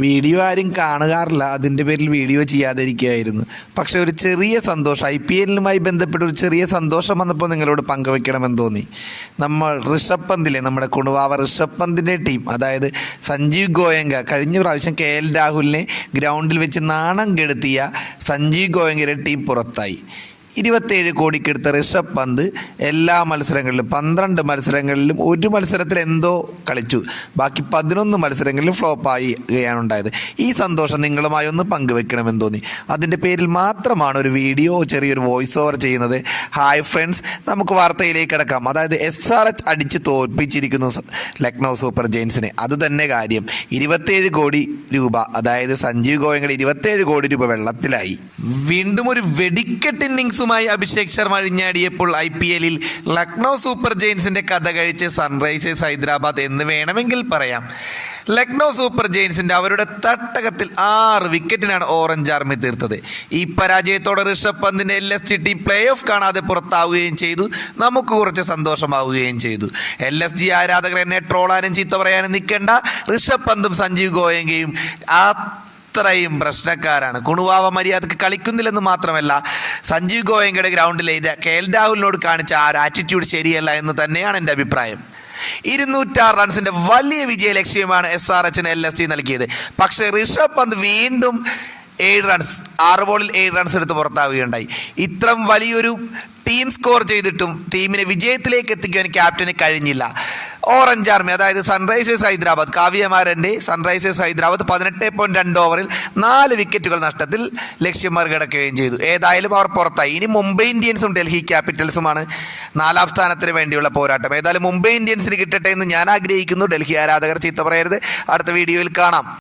Video ആരും കാണുകാറില്ല. അതിന്റെ പേരിൽ വീഡിയോ ചെയ്യാതിരിക്കുകയായിരുന്നു. പക്ഷേ ഒരു ചെറിയ സന്തോഷം ഐ പി എല്ലുമായി ബന്ധപ്പെട്ട് ഒരു ചെറിയ സന്തോഷം വന്നപ്പോൾ നിങ്ങളോട് പങ്കുവെക്കണമെന്ന് തോന്നി. നമ്മൾ ഋഷഭ് പന്തിലെ നമ്മുടെ കുണുവാവ ഋഷഭ് പന്തിന്റെ ടീം അതായത് സഞ്ജീവ് ഗോയങ്ക കഴിഞ്ഞ പ്രാവശ്യം കെ എൽ രാഹുലിനെ ഗ്രൗണ്ടിൽ വെച്ച് നാണം കെടുത്തിയ സഞ്ജീവ് ഗോയങ്കയുടെ ടീം പുറത്തായി. ഇരുപത്തേഴ് കോടിക്കെടുത്ത ഋഷഭ് പന്ത് എല്ലാ മത്സരങ്ങളിലും പന്ത്രണ്ട് മത്സരങ്ങളിലും ഒരു മത്സരത്തിൽ എന്തോ കളിച്ചു. ബാക്കി പതിനൊന്ന് മത്സരങ്ങളിലും ഫ്ലോപ്പാവുകയാണ് ഉണ്ടായത്. ഈ സന്തോഷം നിങ്ങളുമായി ഒന്ന് പങ്കുവെക്കണമെന്ന് തോന്നി. അതിന്റെ പേരിൽ മാത്രമാണ് ഒരു വീഡിയോ ചെറിയൊരു വോയിസ് ഓവർ ചെയ്യുന്നത്. ഹായ് ഫ്രണ്ട്സ് നമുക്ക് വാർത്തയിലേക്ക് കിടക്കാം. അതായത് എസ് ആർ എച്ച് അടിച്ച് തോൽപ്പിച്ചിരിക്കുന്നു ലക്നൗ സൂപ്പർ ജെയിൻസിനെ. അതുതന്നെ കാര്യം. ഇരുപത്തേഴ് കോടി രൂപ അതായത് സഞ്ജീവ് ഗോയങ്ങളുടെ ഇരുപത്തേഴ് കോടി രൂപ വെള്ളത്തിലായി. വീണ്ടും ഒരു വെടിക്കെട്ട് ഇന്നിങ്സുമായി അഭിഷേക് ശർമ്മ അഴിഞ്ഞാടിയപ്പോൾ ഐ പി എല്ലിൽ ലക്നൗ സൂപ്പർ ജെയിൻസിന്റെ കഥ കഴിച്ച് സൺറൈസേഴ്സ് ഹൈദരാബാദ് എന്ന് വേണമെങ്കിൽ പറയാം. ലക്നൗ സൂപ്പർ ജെയിൻസിന്റെ അവരുടെ തട്ടകത്തിൽ ആറ് വിക്കറ്റിനാണ് ഓറഞ്ച് ആർമി തീർത്തത്. ഈ പരാജയത്തോടെ ഋഷഭ് പന്തിന്റെ L S G team playoff കാണാതെ പുറത്താവുകയും ചെയ്തു. നമുക്ക് കുറച്ച് സന്തോഷമാവുകയും ചെയ്തു. എൽ എസ് ജി ആരാധകർ എന്നെ ട്രോളാനും ചീത്ത പറയാനും നിൽക്കേണ്ട. ഋഷഭ് പന്തും സഞ്ജീവ് ഗോയങ്കയും ആ അത്രയും പ്രശ്നക്കാരാണ്. കുണുവാവ മര്യാദയ്ക്ക് കളിക്കുന്നില്ലെന്ന് മാത്രമല്ല സഞ്ജീവ് ഗോയങ്കയുടെ ഗ്രൗണ്ടിലെ കെ എൽ രാഹുലിനോട് കാണിച്ച ആ ഒരു ആറ്റിറ്റ്യൂഡ് ശരിയല്ല എന്ന് തന്നെയാണ് എന്റെ അഭിപ്രായം. ഇരുന്നൂറ്റാറ് റൺസിന്റെ വലിയ വിജയ ലക്ഷ്യമാണ് എസ് ആർ എച്ചിന് എൽ എസ് ടി നൽകിയത്. പക്ഷേ ഋഷഭ് പന്ത് വീണ്ടും ഏഴ് റൺസ് ആറ് ബോളിൽ ഏഴ് റൺസ് എടുത്ത് പുറത്താവുകയുണ്ടായി. ഇത്രയും വലിയൊരു ടീം സ്കോർ ചെയ്തിട്ടും ടീമിനെ വിജയത്തിലേക്ക് എത്തിക്കുവാൻ ക്യാപ്റ്റന് കഴിഞ്ഞില്ല. ഓറഞ്ച് ആർമി അതായത് സൺറൈസേഴ്സ് ഹൈദരാബാദ് കാവ്യമാരന്റെ സൺറൈസേഴ്സ് ഹൈദരാബാദ് പതിനെട്ട് പോയിന്റ് രണ്ട് ഓവറിൽ നാല് വിക്കറ്റുകൾ നഷ്ടത്തിൽ ലക്ഷ്യം മറികടക്കുകയും ചെയ്തു. ഏതായാലും അവർ പുറത്തായി. ഇനി മുംബൈ ഇന്ത്യൻസും ഡൽഹി ക്യാപിറ്റൽസുമാണ് നാലാം സ്ഥാനത്തിന് വേണ്ടിയുള്ള പോരാട്ടം. ഏതായാലും മുംബൈ ഇന്ത്യൻസിന് കിട്ടട്ടെ എന്ന് ഞാൻ ആഗ്രഹിക്കുന്നു. ഡൽഹി ആരാധകർ ചീത്ത പറയരുത്. അടുത്ത വീഡിയോയിൽ കാണാം.